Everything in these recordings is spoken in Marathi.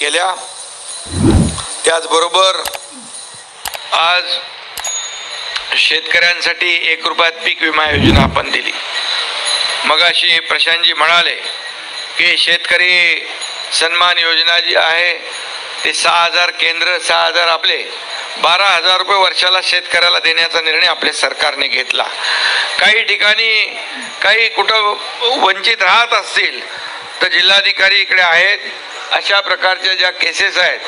केल्या. त्याचबरोबर आज शेतकऱ्यांसाठी एक रुपयात पीक विमा योजना आपण दिली. मगाशी प्रशांतजी म्हणाले की शेतकरी सन्मान योजना जी आहे ते सहा हजार केंद्र सहा हजार आपले बारा हजार रुपये वर्षाला शेतकऱ्याला देण्याचा निर्णय आपल्या सरकारने घेतला. काही ठिकाणी काही कुठं वंचित राहत असतील तर जिल्हाधिकारी इकडे आहेत. अशा प्रकारच्या ज्या केसेस आहेत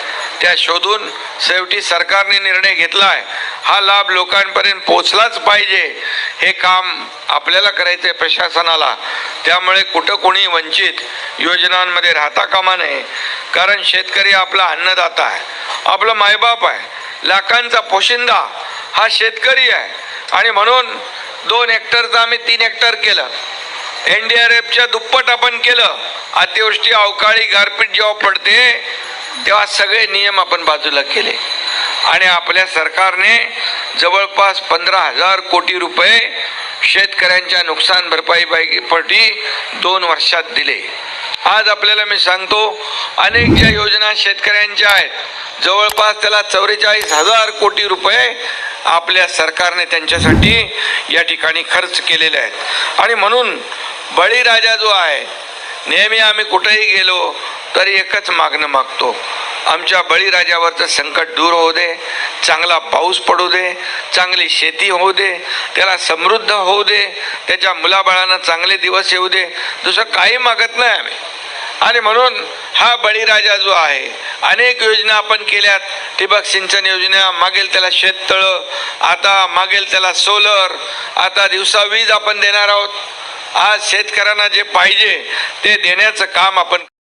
त्या शोधून शेवटी सरकारने निर्णय घेतला आहे. हा लाभ लोकांपर्यंत पोचलाच पाहिजे. हे काम आपल्याला करायचं आहे प्रशासनाला. त्यामुळे कुठं कोणी वंचित योजनांमध्ये राहता कामा नये. कारण शेतकरी आपला अन्नदाता आहे. आपलं मायबाप आहे. लाखांचा पोशिंदा हा शेतकरी आहे. आणि म्हणून दोन हेक्टरचं आम्ही तीन हेक्टर केलं. एन डी आर एफच्या दुप्पट आपण केलं अतिवृष्टी अवकाळी गारपीट जेव्हा पडते तेव्हा सगळे नियम आपण बाजूला केले. आणि आपल्या सरकारने जवळपास पंधरा हजार कोटी रुपये शेतकऱ्यांच्या नुकसान भरपाई दोन वर्षात दिले. आज आपल्याला मी सांगतो अनेक ज्या योजना शेतकऱ्यांच्या आहेत जवळपास त्याला चौवेचाळीस हजार कोटी रुपये आपल्या सरकारने त्यांच्यासाठी या ठिकाणी खर्च केलेले आहेत. आणि म्हणून बळीराजा जो आहे नेहमी आम्ही कुठेही गेलो तरी एकच मागणं मागतो. आमच्या बळीराजावरचं संकट दूर होऊ दे चांगला पाऊस पडू दे चांगली शेती होऊ दे त्याला समृद्ध होऊ दे त्याच्या मुलाबाळांना चांगले दिवस येऊ दे दुसरं काही मागत नाही आम्ही. आणि म्हणून हा बळीराजा जो आहे अनेक योजना आपण केल्यात. ठिबक सिंचन योजना मागेल त्याला शेततळं आता मागेल त्याला सोलर आता दिवसा वीज आपण देणार आहोत. आज शेतकऱ्यांना जे पाहिजे ते देण्याचं काम आपण